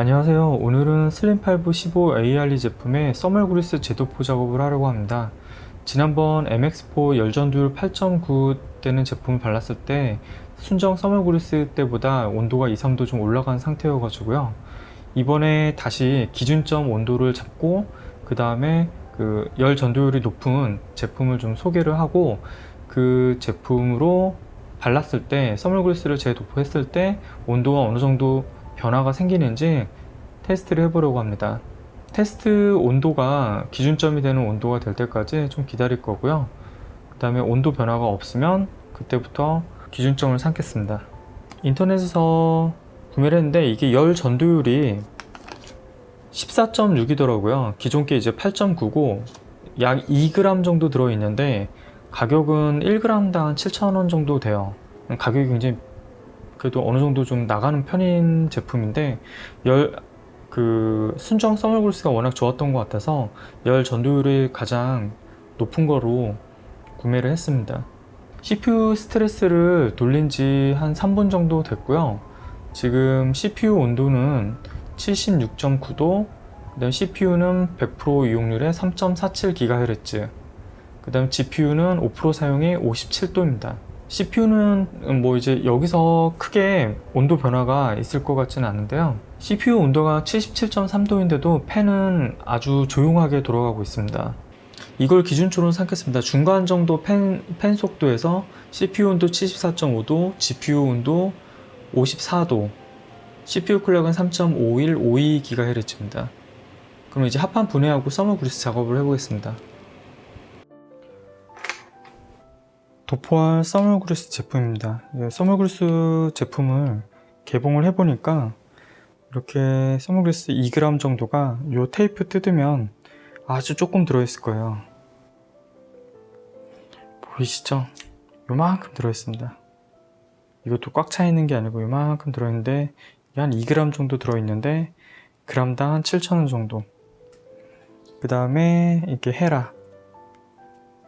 안녕하세요. 오늘은 슬림5 15 ARE 제품의 써멀 그리스 제도포 작업을 하려고 합니다. 지난번 MX4 열전도율 8.9 되는 제품을 발랐을 때 순정 써멀 그리스 때보다 온도가 2, 3도 좀 올라간 상태여가지고요. 이번에 다시 기준점 온도를 잡고 그 다음에 그 열 전도율이 높은 제품을 좀 소개를 하고 그 제품으로 발랐을 때 써멀 그리스를 재도포했을 때 온도가 어느 정도 변화가 생기는지 테스트를 해보려고 합니다. 테스트 온도가 기준점이 되는 온도가 될 때까지 좀 기다릴 거고요. 그 다음에 온도 변화가 없으면 그때부터 기준점을 삼겠습니다. 인터넷에서 구매를 했는데 이게 열 전도율이 14.6이더라고요. 기존 게 이제 8.9고 약 2g 정도 들어있는데 가격은 1g당 7,000원 정도 돼요. 가격이 굉장히 그래도 어느 정도 좀 나가는 편인 제품인데 열 그 순정 써멀글스가 워낙 좋았던 것 같아서 열 전도율이 가장 높은 거로 구매를 했습니다. CPU 스트레스를 돌린 지 한 3분 정도 됐고요. 지금 CPU 온도는 76.9도, 그다음 CPU는 100% 이용률의 3.47GHz, 그다음 GPU는 5% 사용이 57도입니다. CPU는 뭐 이제 여기서 크게 온도 변화가 있을 것 같지는 않은데요. CPU 온도가 77.3도인데도 팬은 아주 조용하게 돌아가고 있습니다. 이걸 기준으로 삼겠습니다. 중간 정도 팬, 팬 속도에서 CPU 온도 74.5도, GPU 온도 54도, CPU 클럭은 3.5152 GHz입니다. 그럼 이제 합판 분해하고 서머 그리스 작업을 해보겠습니다. 도포할 서멀그리스 제품입니다. 이 서멀그리스 제품을 개봉을 해보니까 이렇게 서멀그리스 2g 정도가 이 테이프 뜯으면 아주 조금 들어있을 거예요. 보이시죠? 요만큼 들어있습니다. 이것도 꽉 차 있는 게 아니고 요만큼 들어있는데 한 2g 정도 들어있는데 그람당 한 7,000원 정도. 그 다음에 이렇게 헤라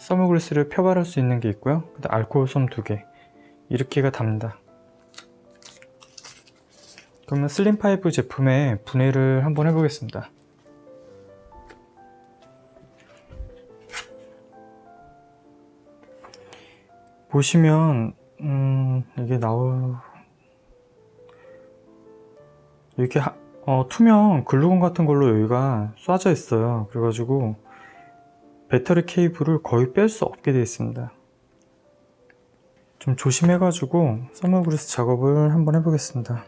서머글리스를 펴바를 수 있는 게 있고요. 그다음 알코올 솜 두 개. 이렇게가 답니다. 그러면 슬림 파이브 제품의 분해를 한번 해보겠습니다. 보시면 음, 이게 나올 이렇게 하- 어, 투명 글루건 같은 걸로 여기가 쏴져 있어요. 그래가지고 배터리 케이블을 거의 뺄 수 없게 되어 있습니다. 좀 조심해 가지고 서머그리스 작업을 한번 해보겠습니다.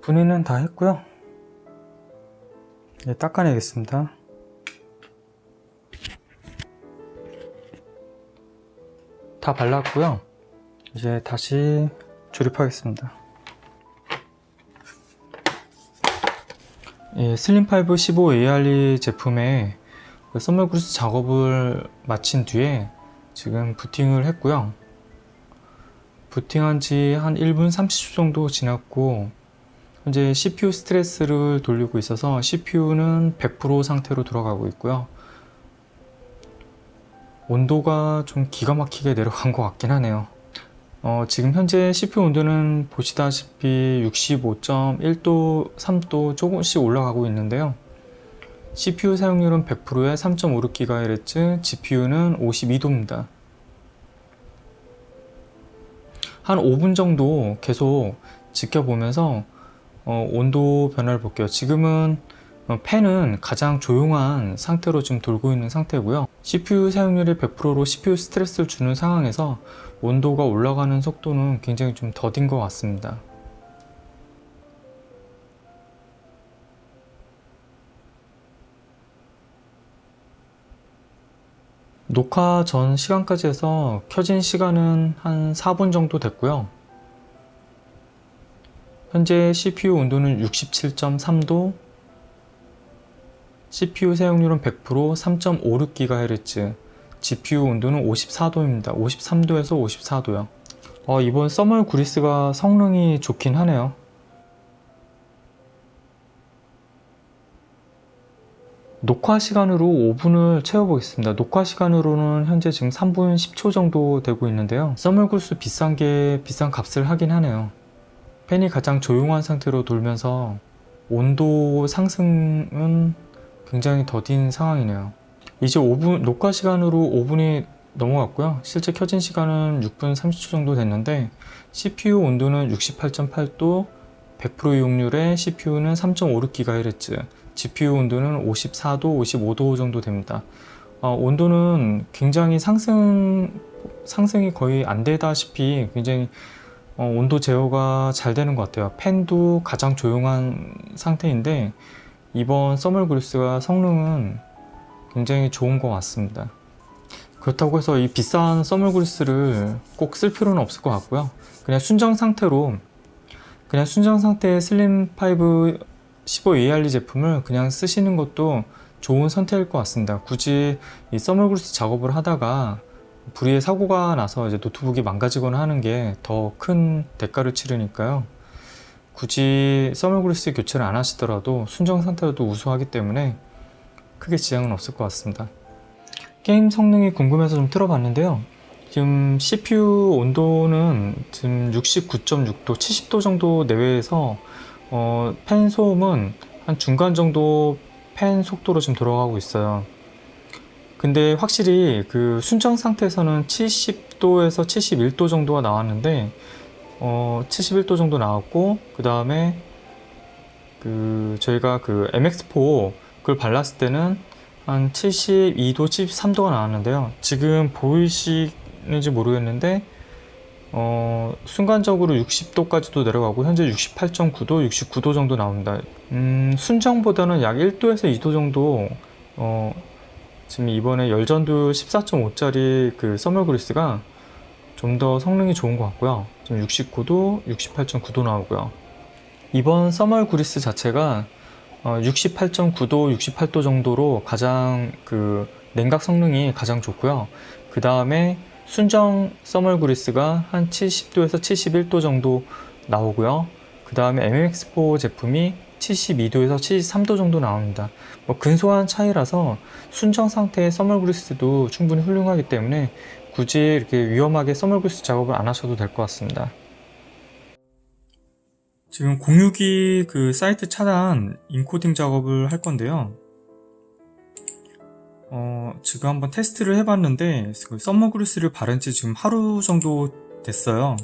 분해는 다 했고요. 이제 닦아내겠습니다. 다 발랐고요. 이제 다시 조립하겠습니다. 예, 슬림5 15 ARE 제품의 그 썸머 그루스 작업을 마친 뒤에 지금 부팅을 했고요. 부팅한 지 한 1분 30초 정도 지났고 현재 CPU 스트레스를 돌리고 있어서 CPU는 100% 상태로 돌아가고 있고요. 온도가 좀 기가 막히게 내려간 것 같긴 하네요. 어, 지금 현재 CPU 온도는 보시다시피 65.1도, 3도 조금씩 올라가고 있는데요. CPU 사용률은 100%에 3.56GHz, GPU는 52도입니다. 한 5분 정도 계속 지켜보면서 어, 온도 변화를 볼게요. 지금은 어, 팬은 가장 조용한 상태로 지금 돌고 있는 상태고요. CPU 사용률이 100%로 CPU 스트레스를 주는 상황에서 온도가 올라가는 속도는 굉장히 좀 더딘 것 같습니다. 녹화 전 시간까지 해서 켜진 시간은 한 4분 정도 됐고요. 현재 CPU 온도는 67.3도, CPU 사용률은 100% 3.56GHz, GPU 온도는 54도입니다. 53도에서 54도요. 어, 이번 써멀 구리스가 성능이 좋긴 하네요. 녹화 시간으로 5분을 채워보겠습니다. 녹화 시간으로는 현재 지금 3분 10초 정도 되고 있는데요. 썸물구스 비싼 게 비싼 값을 하긴 하네요. 팬이 가장 조용한 상태로 돌면서 온도 상승은 굉장히 더딘 상황이네요. 이제 5분, 녹화 시간으로 5분이 넘어갔고요. 실제 켜진 시간은 6분 30초 정도 됐는데 CPU 온도는 68.8도, 100% 이용률의 CPU는 3.56GHz, GPU 온도는 54도, 55도 정도 됩니다. 어, 온도는 굉장히 상승, 상승이 거의 안 되다시피 굉장히 어, 온도 제어가 잘 되는 것 같아요. 팬도 가장 조용한 상태인데 이번 서멀 그리스가 성능은 굉장히 좋은 것 같습니다. 그렇다고 해서 이 비싼 서멀 그리스를 꼭 쓸 필요는 없을 것 같고요. 그냥 순정 상태로 그냥 순정 상태의 슬림 5 15 ARD 제품을 그냥 쓰시는 것도 좋은 선택일 것 같습니다. 굳이 이 서멀 그리스 작업을 하다가 불의의 사고가 나서 이제 노트북이 망가지거나 하는 게 더 큰 대가를 치르니까요. 굳이 서멀 그리스 교체를 안 하시더라도 순정 상태로도 우수하기 때문에 크게 지장은 없을 것 같습니다. 게임 성능이 궁금해서 좀 틀어봤는데요. 지금 CPU 온도는 지금 69.6도, 70도 정도 내외에서 어, 팬 소음은 한 중간 정도 팬 속도로 지금 돌아가고 있어요. 근데 확실히 그 순정 상태에서는 70도에서 71도 정도가 나왔는데 어, 71도 정도 나왔고 그 다음에 그 저희가 그 MX4 그걸 발랐을 때는 한 72도, 73도가 나왔는데요. 지금 보이시는지 모르겠는데 어, 순간적으로 60도까지도 내려가고 현재 68.9도, 69도 정도 나옵니다. 음, 순정보다는 약 1도에서 2도 정도 어, 지금 이번에 열전도 14.5짜리 그 서멀 그리스가 좀 더 성능이 좋은 것 같고요. 지금 69도, 68.9도 나오고요. 이번 서멀 그리스 자체가 어, 68.9도, 68도 정도로 가장 그 냉각 성능이 가장 좋고요. 그 다음에 순정 서멀 그리스가 한 70도에서 71도 정도 나오고요. 그 다음에 MX4 제품이 72도에서 73도 정도 나옵니다. 뭐 근소한 차이라서 순정 상태의 서멀 그리스도 충분히 훌륭하기 때문에 굳이 이렇게 위험하게 그리스 작업을 안 하셔도 될 것 같습니다. 지금 공유기 그 사이트 차단 인코딩 작업을 할 건데요. 어, 지금 한번 테스트를 해봤는데 그 썸머 그리스를 바른 지 지금 하루 정도 됐어요.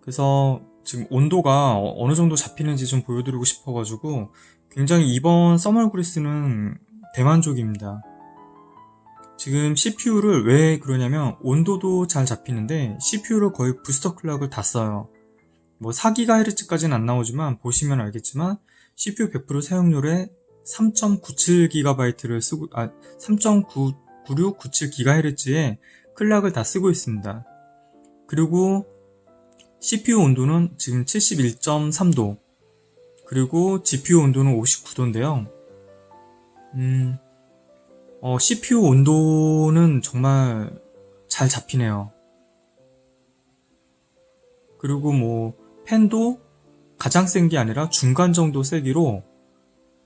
그래서 지금 온도가 어- 어느 정도 잡히는지 좀 보여드리고 싶어가지고 굉장히 이번 서멀 그리스는 대만족입니다. 지금 CPU를 왜 그러냐면 온도도 잘 잡히는데 CPU를 거의 부스터 클락을 다 써요. 뭐 4GHz까지는 안 나오지만 보시면 알겠지만 CPU 100% 사용률에 3.97GB를 쓰고 아 3.9697GHz의 클락을 다 쓰고 있습니다. 그리고 CPU 온도는 지금 71.3도 그리고 GPU 온도는 59도인데요. 음, 어, CPU 온도는 정말 잘 잡히네요. 그리고 뭐 팬도 가장 센 게 아니라 중간 정도 세기로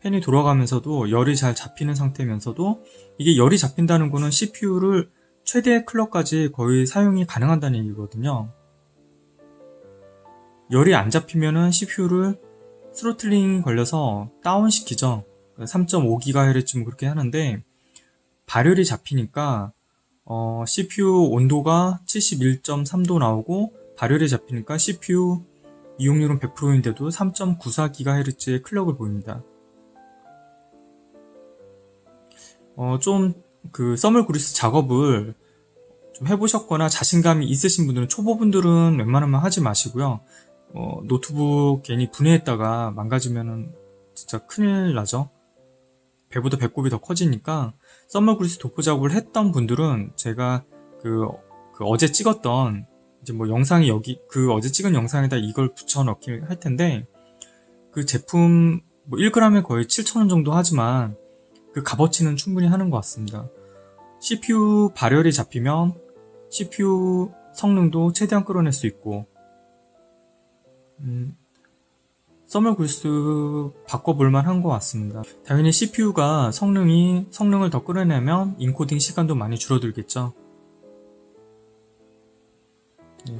팬이 돌아가면서도 열이 잘 잡히는 상태면서도 이게 열이 잡힌다는 거는 CPU를 최대 클럭까지 거의 사용이 가능한다는 얘기거든요. 열이 안 잡히면은 CPU를 스로틀링 걸려서 다운시키죠. 3.5GHz 그렇게 하는데 발열이 잡히니까 어, CPU 온도가 71.3도 나오고 발열이 잡히니까 CPU 이용률은 100%인데도 3.94GHz의 클럭을 보입니다. 어, 좀 그 서멀 그리스 작업을 좀 해보셨거나 자신감이 있으신 분들은 초보분들은 웬만하면 하지 마시고요. 어, 노트북 괜히 분해했다가 망가지면은 진짜 큰일 나죠. 배보다 배꼽이 더 커지니까 서멀 그리스 도포 작업을 했던 분들은 제가 그, 그 어제 찍었던 이제 뭐 영상이 여기 그 어제 찍은 영상에다 이걸 붙여 넣기 할 텐데 그 제품 뭐 1g에 거의 7,000원 정도 하지만 그 값어치는 충분히 하는 것 같습니다. CPU 발열이 잡히면 CPU 성능도 최대한 끌어낼 수 있고 음, 서머글스 바꿔볼만 한 것 같습니다. 당연히 CPU가 성능이, 성능을 더 끌어내면 인코딩 시간도 많이 줄어들겠죠. 네.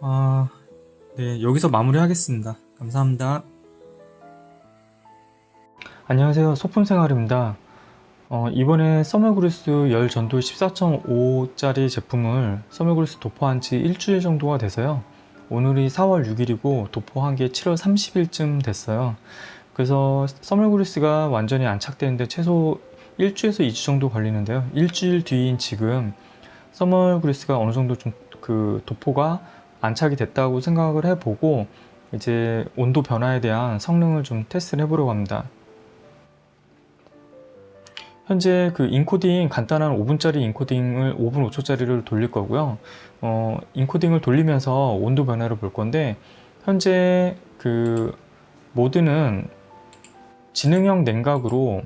아, 네, 여기서 마무리하겠습니다. 감사합니다. 안녕하세요. 소품생활입니다. 어, 이번에 서머그리스 열 전도 14.5짜리 제품을 서머그리스 도포한 지 일주일 정도가 돼서요. 오늘이 4월 6일이고 도포 한 게 7월 30일쯤 됐어요. 그래서 서머그리스가 완전히 안착되는데 최소 1주에서 2주 정도 걸리는데요. 일주일 뒤인 지금 서머그리스가 어느 정도 좀 그 도포가 안착이 됐다고 생각을 해보고 이제 온도 변화에 대한 성능을 좀 테스트를 해보려고 합니다. 현재 그 인코딩 간단한 5분짜리 인코딩을 5분 5초짜리를 돌릴 거고요. 어, 인코딩을 돌리면서 온도 변화를 볼 건데 현재 그 모드는 지능형 냉각으로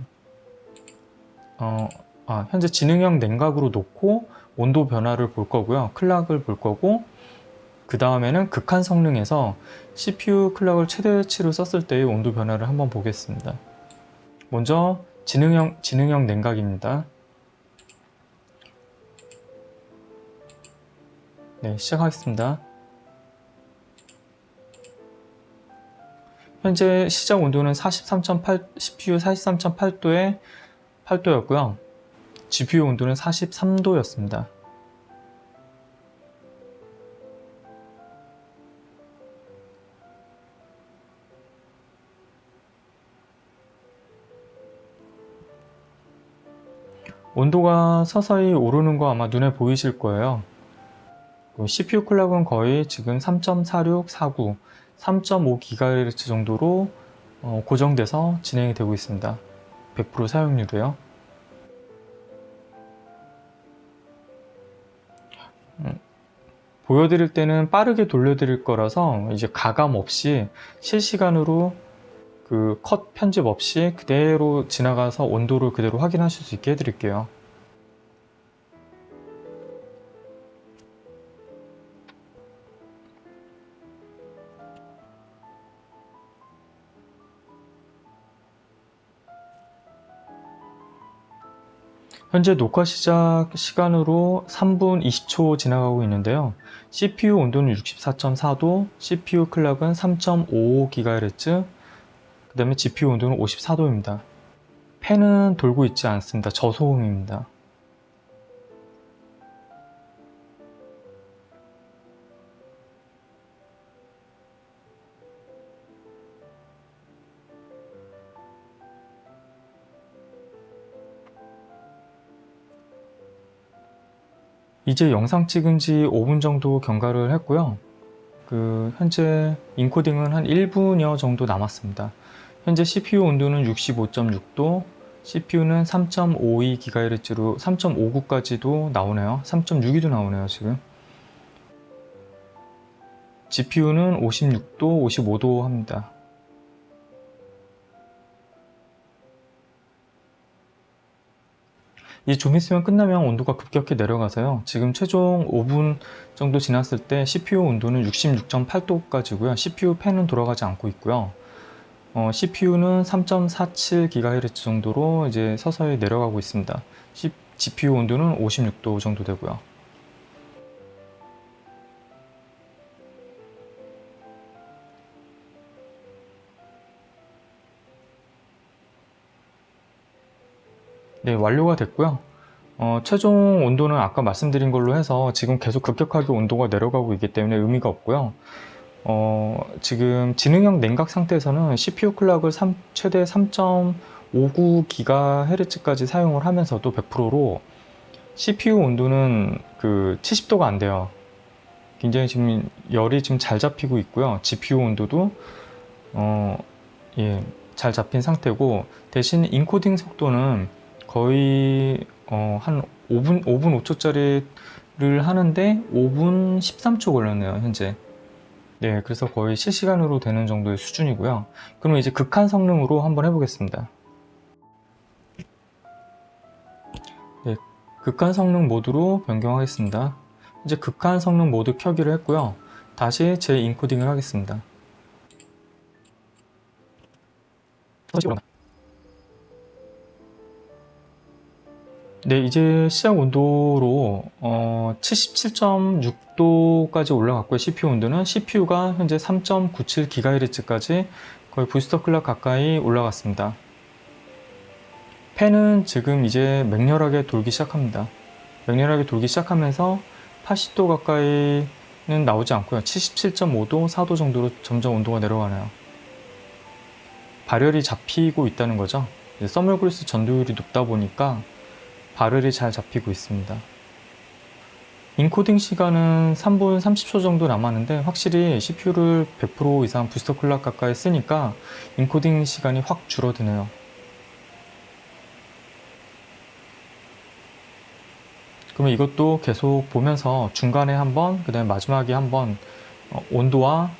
어, 아, 현재 지능형 냉각으로 놓고 온도 변화를 볼 거고요. 클락을 볼 거고 그 다음에는 극한 성능에서 CPU 클락을 최대치로 썼을 때의 온도 변화를 한번 보겠습니다. 먼저 지능형, 지능형 냉각입니다. 네, 시작하겠습니다. 현재 시작 온도는 43.8, CPU 43.8도에 8도였고요. GPU 온도는 43도였습니다. 온도가 서서히 오르는 거 아마 눈에 보이실 거예요. CPU 클락은 거의 지금 3.46, 49, 3.5GHz 정도로 어, 고정돼서 진행이 되고 있습니다. 100% 사용률이에요. 음, 보여드릴 때는 빠르게 돌려드릴 거라서 이제 가감 없이 실시간으로 그 컷 편집 없이 그대로 지나가서 온도를 그대로 확인하실 수 있게 해드릴게요. 현재 녹화 시작 시간으로 3분 20초 지나가고 있는데요. CPU 온도는 64.4도, CPU 클락은 3.55GHz, 그 다음에 GPU 온도는 54도입니다. 팬은 돌고 있지 않습니다. 저소음입니다. 이제 영상 찍은 지 5분 정도 경과를 했고요. 그 현재 인코딩은 한 1분여 정도 남았습니다. 현재 CPU 온도는 65.6도, CPU는 3.52GHz로 3.59까지도 나오네요. 3.62도 나오네요, 지금. GPU는 56도, 55도 합니다. 이제 좀 있으면 끝나면 온도가 급격히 내려가서요. 지금 최종 5분 정도 지났을 때 CPU 온도는 66.8도까지고요. CPU 팬은 돌아가지 않고 있고요. 어, CPU는 3.47GHz 정도로 이제 서서히 내려가고 있습니다. GPU 온도는 56도 정도 되고요. 네, 완료가 됐고요. 어, 최종 온도는 아까 말씀드린 걸로 해서 지금 계속 급격하게 온도가 내려가고 있기 때문에 의미가 없고요. 어, 지금 지능형 냉각 상태에서는 CPU 클락을 3, 최대 3.59GHz까지 사용을 하면서도 100%로 CPU 온도는 그 70도가 안 돼요. 굉장히 지금 열이 지금 잘 잡히고 있고요. GPU 온도도 어, 예, 잘 잡힌 상태고 대신 인코딩 속도는 거의 어, 한 5분 5분 5초짜리를 하는데 5분 13초 걸렸네요 현재. 네, 그래서 거의 실시간으로 되는 정도의 수준이고요. 그러면 이제 극한 성능으로 한번 해보겠습니다. 네, 극한 성능 모드로 변경하겠습니다. 이제 극한 성능 모드 켜기를 했고요. 다시 재인코딩을 하겠습니다. 네, 이제 시작 온도로 어, 77.6도까지 올라갔고요. CPU 온도는 CPU가 현재 3.97GHz까지 거의 부스터 클락 가까이 올라갔습니다. 팬은 지금 이제 맹렬하게 돌기 시작합니다. 맹렬하게 돌기 시작하면서 80도 가까이는 나오지 않고요. 77.5도, 4도 정도로 점점 온도가 내려가네요. 발열이 잡히고 있다는 거죠. 서멀그리스 전도율이 높다 보니까 발열이 잘 잡히고 있습니다. 인코딩 시간은 3분 30초 정도 남았는데 확실히 CPU를 100% 이상 부스터 클락 가까이 쓰니까 인코딩 시간이 확 줄어드네요. 그러면 이것도 계속 보면서 중간에 한번, 그 다음에 마지막에 한번 어, 온도와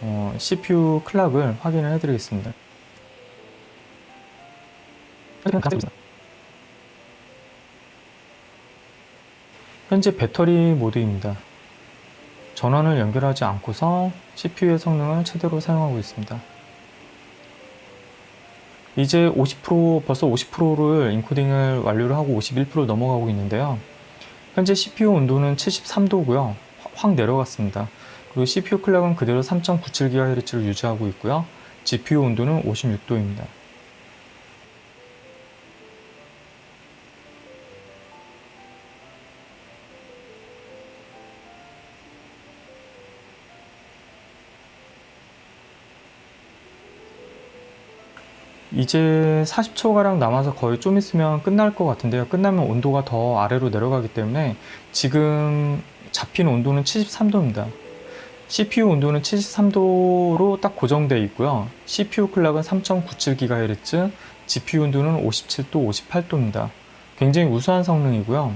어, CPU 클락을 확인을 해드리겠습니다. 현재 배터리 모드입니다. 전원을 연결하지 않고서 CPU의 성능을 최대로 사용하고 있습니다. 이제 50% 벌써 50%를 인코딩을 완료를 하고 51% 넘어가고 있는데요. 현재 CPU 온도는 73도고요. 확 내려갔습니다. 그리고 CPU 클락은 그대로 3.97GHz를 유지하고 있고요. GPU 온도는 56도입니다. 이제 40초가량 남아서 거의 좀 있으면 끝날 것 같은데요. 끝나면 온도가 더 아래로 내려가기 때문에 지금 잡힌 온도는 73도입니다. CPU 온도는 73도로 딱 고정되어 있고요. CPU 클락은 3.97GHz, GPU 온도는 57도, 58도입니다. 굉장히 우수한 성능이고요.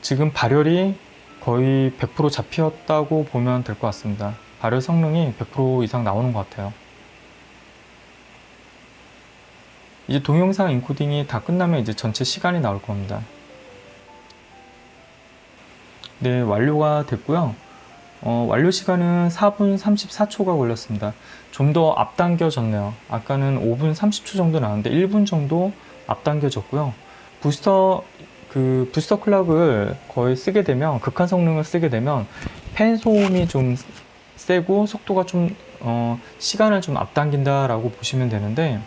지금 발열이 거의 100% 잡혔다고 보면 될 것 같습니다. 발열 성능이 100% 이상 나오는 것 같아요. 이제 동영상 인코딩이 다 끝나면 이제 전체 시간이 나올 겁니다. 네, 완료가 됐고요. 어, 완료 시간은 4분 34초가 걸렸습니다. 좀 더 앞당겨졌네요. 아까는 5분 30초 정도 나왔는데 1분 정도 앞당겨졌고요. 부스터 그 부스터 클락을 거의 쓰게 되면 극한 성능을 쓰게 되면 팬 소음이 좀 세고 속도가 좀 어, 시간을 좀 앞당긴다라고 보시면 되는데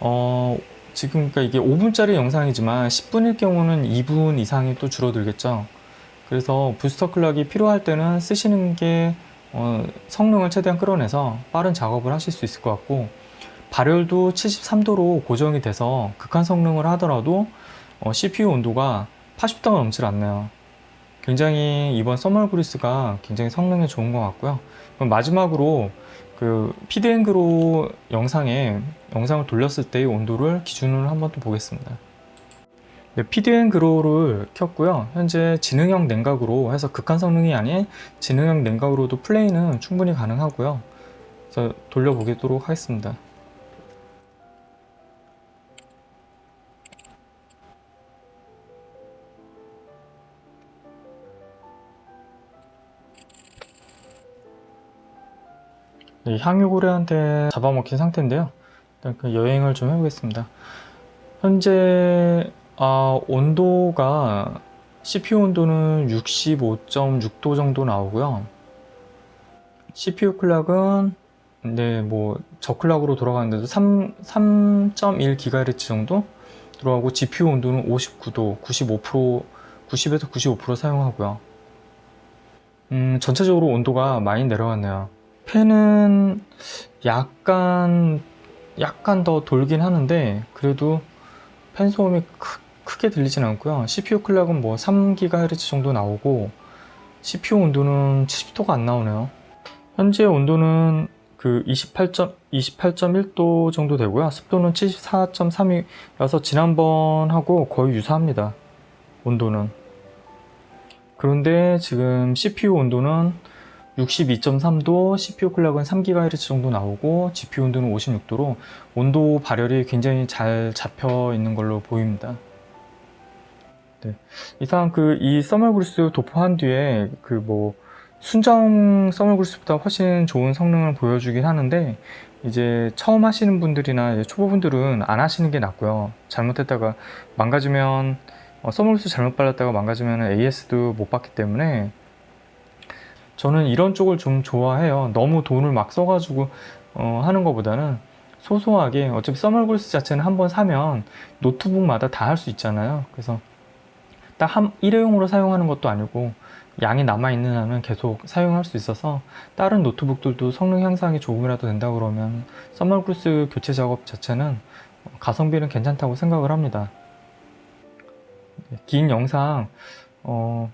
어, 지금 그러니까 이게 5분짜리 영상이지만 10분일 경우는 2분 이상이 또 줄어들겠죠. 그래서 부스터 클락이 필요할 때는 쓰시는 게 어, 성능을 최대한 끌어내서 빠른 작업을 하실 수 있을 것 같고 발열도 73도로 고정이 돼서 극한 성능을 하더라도 어, CPU 온도가 80도가 넘질 않네요. 굉장히 이번 서멀그리스가 굉장히 성능이 좋은 것 같고요. 마지막으로 그 피드앵그로 영상에 영상을 돌렸을 때의 온도를 기준으로 한번 또 보겠습니다. 네, 피드앤그로우를 켰고요. 현재 지능형 냉각으로 해서 극한 성능이 아닌 지능형 냉각으로도 플레이는 충분히 가능하고요. 그래서 돌려보도록 하겠습니다. 네, 향유고래한테 잡아먹힌 상태인데요. 일단 그 여행을 좀 해보겠습니다. 현재 아, 온도가 CPU 온도는 65.6도 정도 나오고요. CPU 클락은 네, 뭐 저 클락으로 돌아가는데도 3, 3.1GHz 정도 들어가고 GPU 온도는 59도, 95%, 90에서 95% 사용하고요. 음, 전체적으로 온도가 많이 내려갔네요. 팬은 약간 약간 더 돌긴 하는데 그래도 팬 소음이 크, 크게 들리진 않고요. CPU 클락은 뭐 3GHz 정도 나오고 CPU 온도는 70도가 안 나오네요. 현재 온도는 그 28점 28.1도 정도 되고요. 습도는 74.3이라서 지난번하고 거의 유사합니다. 온도는. 그런데 지금 CPU 온도는 62.3도, CPU 클락은 3GHz 정도 나오고 GPU 온도는 56도로 온도 발열이 굉장히 잘 잡혀 있는 걸로 보입니다. 네. 이상 그이 서멀브루스 도포한 뒤에 그 뭐 순정 서머글스보다 훨씬 좋은 성능을 보여주긴 하는데 이제 처음 하시는 분들이나 초보분들은 안 하시는 게 낫고요. 잘못했다가 망가지면 어, 서머글스 잘못 발랐다가 망가지면 AS도 못 받기 때문에 저는 이런 쪽을 좀 좋아해요. 너무 돈을 막 써가지고 어, 하는 것보다는 소소하게 어차피 서머글스 자체는 한 번 사면 노트북마다 다 할 수 있잖아요. 그래서 딱 한 일회용으로 사용하는 것도 아니고 양이 남아 있는 한은 계속 사용할 수 있어서 다른 노트북들도 성능 향상이 조금이라도 된다 그러면 서머글스 교체 작업 자체는 가성비는 괜찮다고 생각을 합니다. 긴 영상 어,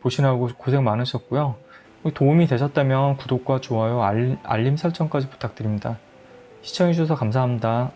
보시느라고 고생 많으셨고요. 도움이 되셨다면 구독과 좋아요, 알- 알림 설정까지 부탁드립니다. 시청해주셔서 감사합니다.